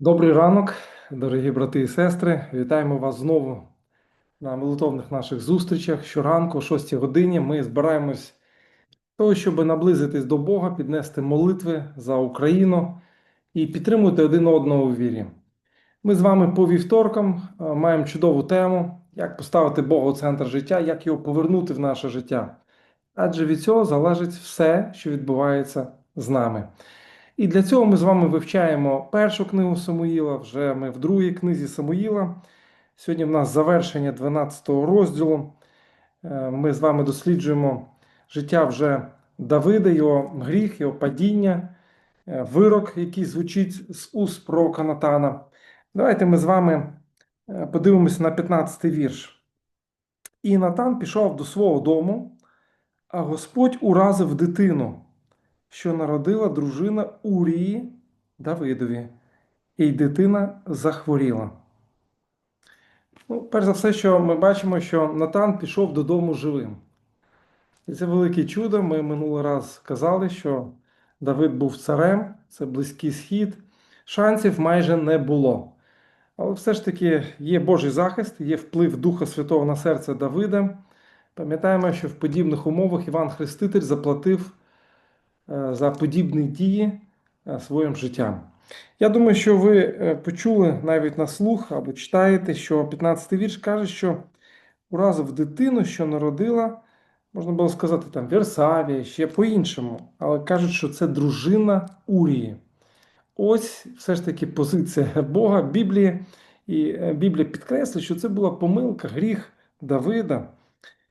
Добрий ранок, дорогі брати і сестри. Вітаємо вас знову на молитовних наших зустрічах. Щоранку, о 6 годині, ми збираємось того, щоб наблизитись до Бога, піднести молитви за Україну і підтримувати один одного у вірі. Ми з вами по вівторкам е, маємо чудову тему, як поставити Бога у центр життя, як його повернути в наше життя. Адже від цього залежить все, що відбувається з нами. І для цього ми з вами вивчаємо першу книгу Самуїла, вже ми в другій книзі Самуїла. Сьогодні в нас завершення 12 розділу. Е, Ми з вами досліджуємо життя вже Давида, його гріх, його падіння, е, вирок, який звучить з уст пророка Натана. Давайте ми з вами е, подивимося на 15 вірш. І Натан пішов до свого дому, а Господь уразив дитину що народила дружина Урії Давидові, і дитина захворіла. Ну, перш за все, що ми бачимо, що Натан пішов додому живим. І це велике чудо. Ми минулий раз казали, що Давид був царем, це близький схід. Шансів майже не було. Але все ж таки є Божий захист, є вплив Духа Святого на серце Давида. Пам'ятаємо, що в подібних умовах Іван Хреститель заплатив за подібні дії е, своїм життям. Я думаю, що ви е, почули навіть на слух або читаєте, що 15-й вірш каже, що уразив дитину, що народила, можна було сказати, там Версавія, ще по-іншому, але кажуть, що це дружина Урії. Ось все ж таки позиція Бога Біблії. І Біблія підкреслює, що це була помилка, гріх Давида.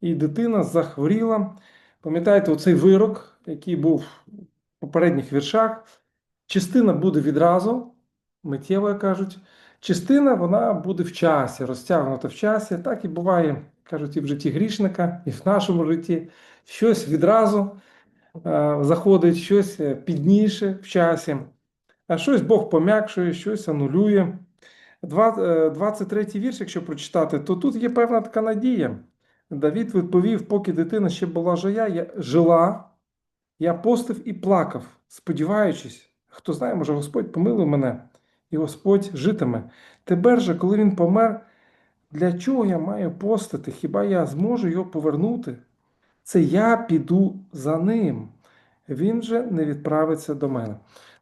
І дитина захворіла. Пам'ятаєте, оцей вирок, який був в попередніх віршах, частина буде відразу, миттєво як кажуть, частина вона буде в часі, розтягнута в часі. Так і буває, кажуть, і в житті грішника, і в нашому житті. Щось відразу е, заходить, щось підніше в часі, а щось Бог пом'якшує, щось анулює. 23 й вірш, якщо прочитати, то тут є певна така надія. Давід відповів, поки дитина ще була жия, я жила, я постив і плакав, сподіваючись, хто знає, може Господь помилує мене, і Господь житиме. Тепер же, коли він помер, для чого я маю постити? Хіба я зможу його повернути? Це я піду за ним. Він же не відправиться до мене.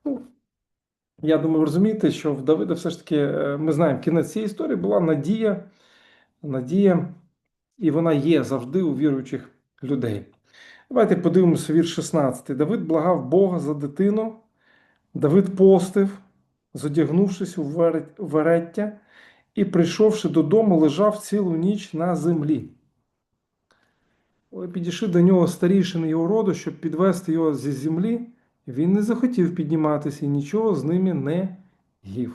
Ну, Я думаю, розумієте, що в Давида все ж таки, е, ми знаємо, кінець цієї історії була надія, надія і вона є завжди у віруючих людей. Давайте подивимося вірш 16. Давид благав Бога за дитину. Давид постив, зодягнувшись у вереття, і, прийшовши додому, лежав цілу ніч на землі. Підійшли до нього старішини його роду, щоб підвести його зі землі, він не захотів підніматися і нічого з ними не їв.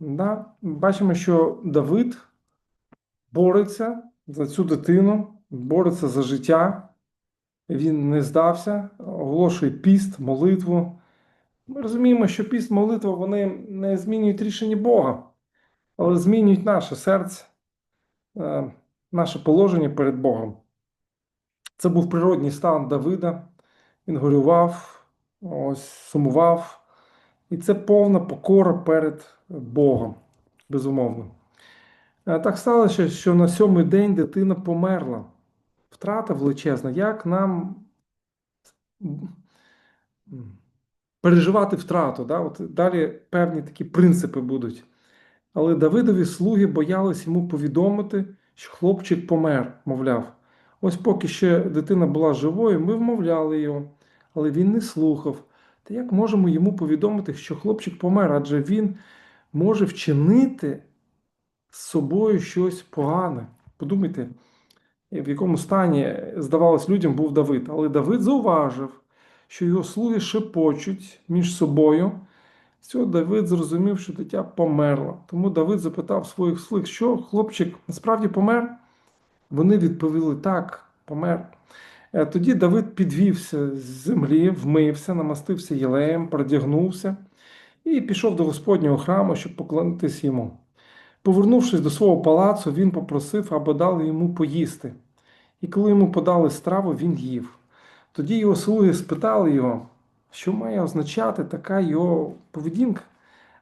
Да? Бачимо, що Давид бореться за цю дитину, бореться за життя. Він не здався, оголошує піст, молитву. Ми розуміємо, що піст, молитва вони не змінюють рішення Бога, але змінюють наше серце, е, наше положення перед Богом. Це був природній стан Давида. Він горював, ось, сумував. І це повна покора перед Богом, безумовно. Е, так сталося, що на сьомий день дитина померла. Втрата величезна. Як нам переживати втрату? Да? От Далі певні такі принципи будуть. Але Давидові слуги боялись йому повідомити, що хлопчик помер, мовляв. Ось поки ще дитина була живою, ми вмовляли його, але він не слухав. Та як можемо йому повідомити, що хлопчик помер? Адже він може вчинити з собою щось погане. Подумайте, в якому стані, здавалось, людям був Давид. Але Давид зауважив, що його слуги шепочуть між собою. З цього Давид зрозумів, що дитя померло. Тому Давид запитав своїх слуг, що хлопчик насправді помер. Вони відповіли так, помер. Е, тоді Давид підвівся з землі, вмився, намастився єлеєм, продягнувся і пішов до Господнього храму, щоб поклонитись йому. Повернувшись до свого палацу, він попросив, аби дали йому поїсти. І коли йому подали страву, він їв. Тоді його слуги спитали його, що має означати така його поведінка.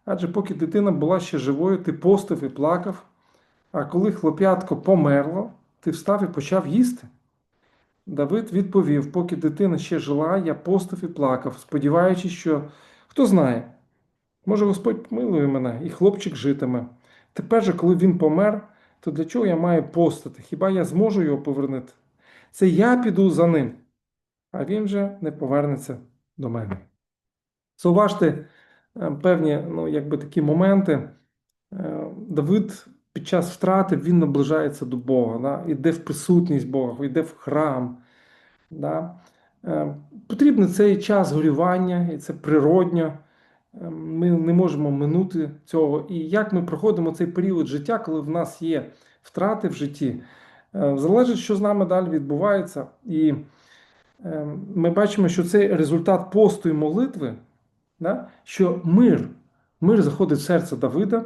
Адже поки дитина була ще живою, ти постив і плакав, а коли хлоп'ятко померло, ти встав і почав їсти. Давид відповів: поки дитина ще жила, я постив і плакав, сподіваючись, що хто знає, може Господь помилує мене, і хлопчик житиме. Тепер же, коли він помер, то для чого я маю постати? Хіба я зможу його повернути? Це я піду за ним, а він же не повернеться до мене. Зауважте е, певні ну, якби такі моменти. Е, Давид під час втрати він наближається до Бога, да? йде в присутність Бога, йде в храм. Да? Е, Потрібний цей час горювання, і це природньо. Е, Ми не можемо минути цього. І як ми проходимо цей період життя, коли в нас є втрати в житті, е, залежить, що з нами далі відбувається. І е, ми бачимо, що це результат посту і молитви, да? що мир, мир заходить в серце Давида,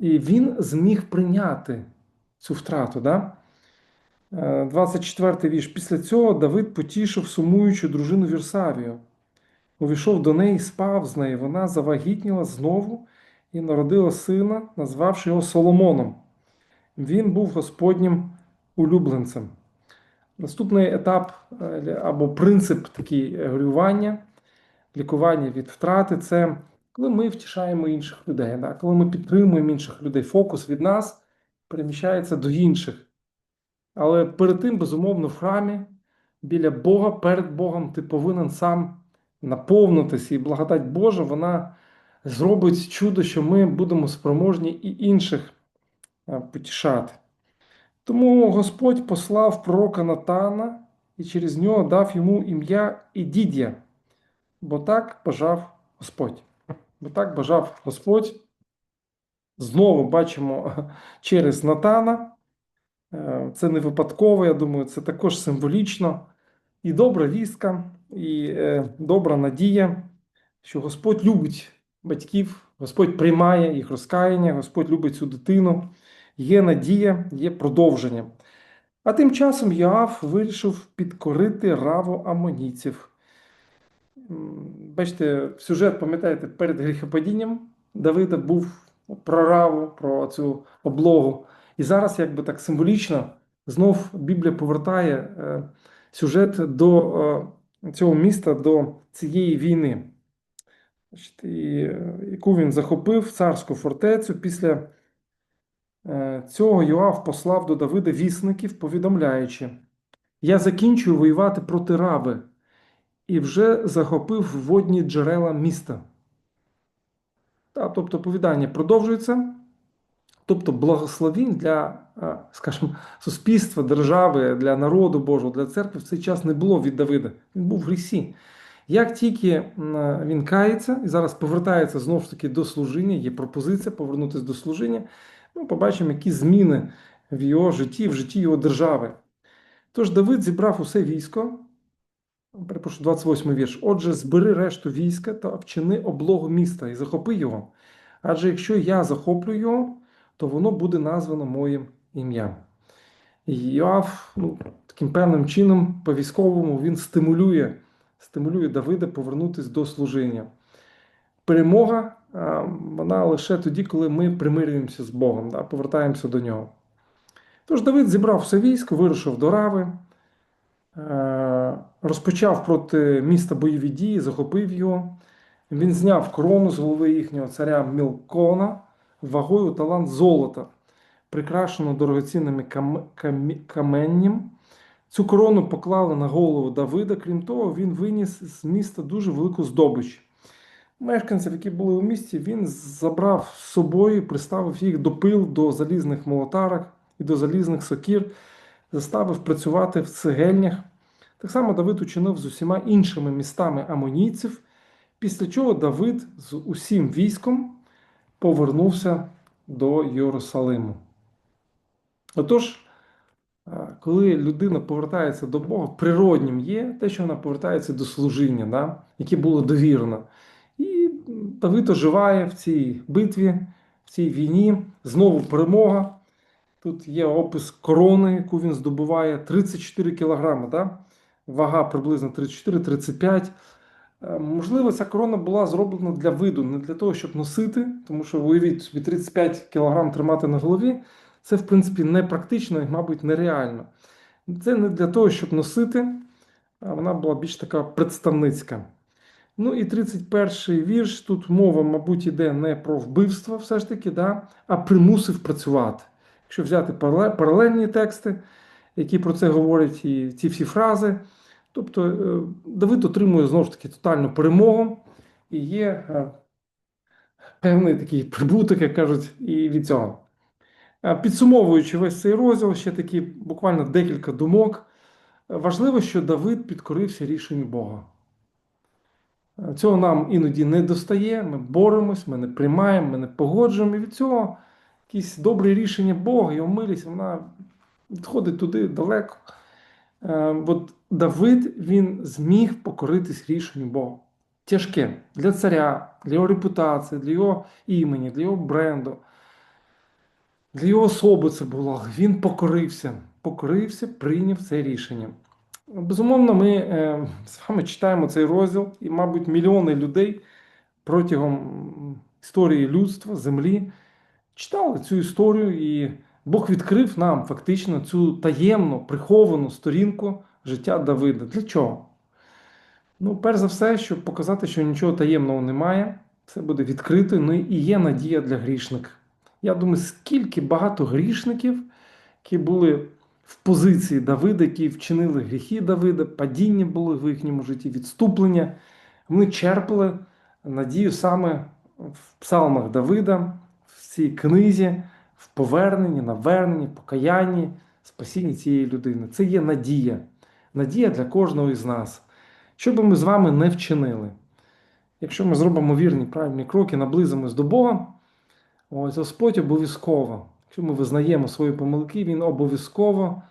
і він зміг прийняти цю втрату. Да? Е, 24 вірш. Після цього Давид потішив сумуючу дружину Вірсавію. Увійшов до неї, спав з нею. Вона завагітніла знову і народила сина, назвавши його Соломоном. Він був Господнім улюбленцем. Наступний етап е, або принцип такий горювання, лікування від втрати це коли ми втішаємо інших людей, да? коли ми підтримуємо інших людей. Фокус від нас переміщається до інших. Але перед тим, безумовно, в храмі, біля Бога, перед Богом, ти повинен сам наповнитися, і благодать Божа, вона зробить чудо, що ми будемо спроможні і інших е, потішати. Тому Господь послав пророка Натана і через нього дав йому ім'я Ідідія, бо так бажав Господь. Бо так бажав Господь. Знову бачимо через Натана. Е, Це не випадково, я думаю, це також символічно. І добра вістка, і е, добра надія, що Господь любить батьків, Господь приймає їх розкаяння, Господь любить цю дитину, є надія, є продовження. А тим часом Йоав вирішив підкорити раву амонійців. М, Бачите, сюжет, пам'ятаєте, перед гріхопадінням Давида був про раву, про цю облогу. І зараз, якби так символічно, знов Біблія повертає е, сюжет до е, цього міста, до цієї війни, е, яку він захопив царську фортецю. Після е, цього Йоав послав до Давида вісників, повідомляючи: Я закінчую воювати проти раби і вже захопив водні джерела міста. Та, тобто повідання продовжується. Тобто благословінь для, е, скажімо, суспільства, держави, для народу Божого, для церкви в цей час не було від Давида. Він був в грісі. Як тільки він кається і зараз повертається знову ж таки до служіння, є пропозиція повернутися до служіння, ми побачимо, які зміни в його житті, в житті його держави. Тож Давид зібрав усе військо, перепрошую, 28 вірш. Отже, збери решту війська та вчини облогу міста і захопи його. Адже якщо я захоплю його, то воно буде названо моїм ім'ям. І Йоав ну, таким певним чином по військовому він стимулює, стимулює Давида повернутися до служіння. Перемога вона лише тоді, коли ми примирюємося з Богом, да, повертаємося до нього. Тож Давид зібрав все військо, вирушив до Рави, е, розпочав проти міста бойові дії, захопив його. Він зняв корону з голови їхнього царя Мілкона вагою талант золота, прикрашену дорогоцінними кам... камі- каменням. Цю корону поклали на голову Давида. Крім того, він виніс з міста дуже велику здобич. Мешканців, які були у місті, він забрав з собою, приставив їх до пил, до залізних молотарок і до залізних сокір, заставив працювати в цегельнях. Так само Давид учинив з усіма іншими містами амонійців, після чого Давид з усім військом повернувся до Єрусалиму. Отож, коли людина повертається до Бога, природнім є те, що вона повертається до служіння, да, яке було довірено. І Давид оживає в цій битві, в цій війні, знову перемога. Тут є опис корони, яку він здобуває 34 кілограми. Да? Вага приблизно 34-35. Е, Можливо, ця корона була зроблена для виду, не для того, щоб носити, тому що уявіть собі 35 кг тримати на голові. Це, в принципі, не практично і, мабуть, нереально. Це не для того, щоб носити, а вона була більш така представницька. Ну і 31-й вірш. Тут мова, мабуть, йде не про вбивство, все ж таки, да, а примусив працювати. Якщо взяти паралельні тексти, які про це говорять, і ці всі фрази. Тобто е, Давид отримує знову ж таки тотальну перемогу і є е, певний такий прибуток, як кажуть, і від цього. Е, Підсумовуючи весь цей розділ, ще такі буквально декілька думок. Важливо, що Давид підкорився рішенню Бога. Цього нам іноді не достає, ми боремось, ми не приймаємо, ми не погоджуємо. І від цього якісь добрі рішення Бога, його милість, вона відходить туди далеко. От Давид він зміг покоритись рішенню Бога. Тяжке для царя, для його репутації, для його імені, для його бренду, для його особи це було. Він покорився, покорився, прийняв це рішення. Безумовно, ми е, з вами читаємо цей розділ, і, мабуть, мільйони людей протягом історії людства, землі читали цю історію, і Бог відкрив нам фактично цю таємну, приховану сторінку життя Давида. Для чого? Ну, перш за все, щоб показати, що нічого таємного немає, це буде відкрито, ну і є надія для грішника. Я думаю, скільки багато грішників, які були в позиції Давида, які вчинили гріхи Давида, падіння були в їхньому житті, відступлення. Вони черпали надію саме в псалмах Давида, в цій книзі, в поверненні, наверненні, покаянні, спасінні цієї людини. Це є надія. Надія для кожного із нас. Що би ми з вами не вчинили? Якщо ми зробимо вірні правильні кроки, наблизимось до Бога, ось Господь обов'язково, якщо ми визнаємо свої помилки, Він обов'язково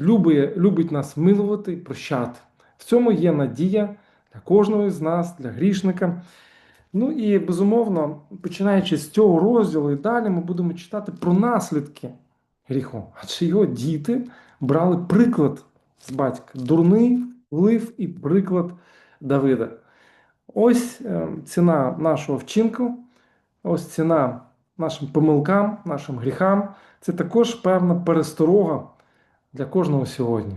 любить, любить нас милувати і прощати. В цьому є надія для кожного з нас, для грішника. Ну і безумовно, починаючи з цього розділу і далі, ми будемо читати про наслідки гріху. Адже його діти брали приклад з батька. Дурний вплив і приклад Давида. Ось е, ціна нашого вчинку, ось ціна нашим помилкам, нашим гріхам. Це також певна пересторога для кожного сьогодні.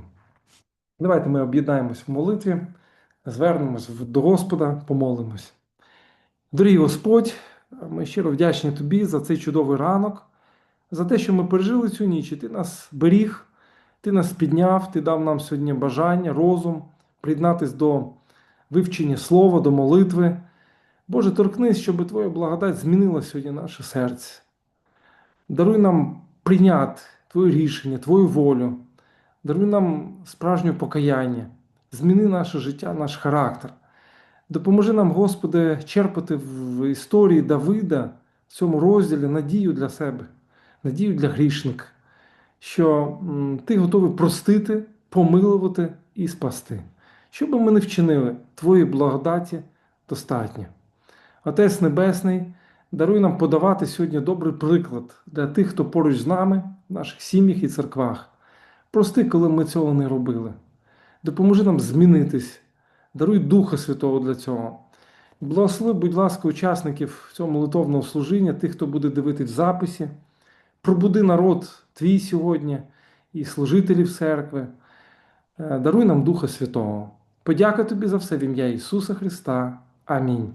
Давайте ми об'єднаємось в молитві, звернемось до Господа, помолимось. Дорогий Господь, ми щиро вдячні Тобі за цей чудовий ранок, за те, що ми пережили цю ніч, і Ти нас беріг, Ти нас підняв, Ти дав нам сьогодні бажання, розум, приєднатись до вивчення слова, до молитви. Боже, торкнись, щоб Твоя благодать змінила сьогодні наше серце. Даруй нам прийняти Твоє рішення, Твою волю. Даруй нам справжнє покаяння, зміни наше життя, наш характер. Допоможи нам, Господи, черпати в історії Давида в цьому розділі надію для себе, надію для грішника, що Ти готовий простити, помилувати і спасти. Що би ми не вчинили, Твої благодаті достатньо. Отець Небесний, даруй нам подавати сьогодні добрий приклад для тих, хто поруч з нами, в наших сім'ях і церквах. Прости, коли ми цього не робили. Допоможи нам змінитись, даруй Духа Святого для цього. Благослови, будь ласка, учасників цього молитовного служіння, тих, хто буде дивитись в записі. Пробуди народ твій сьогодні і служителів церкви. Е, Даруй нам Духа Святого. Подяка тобі за все в ім'я Ісуса Христа. Амінь.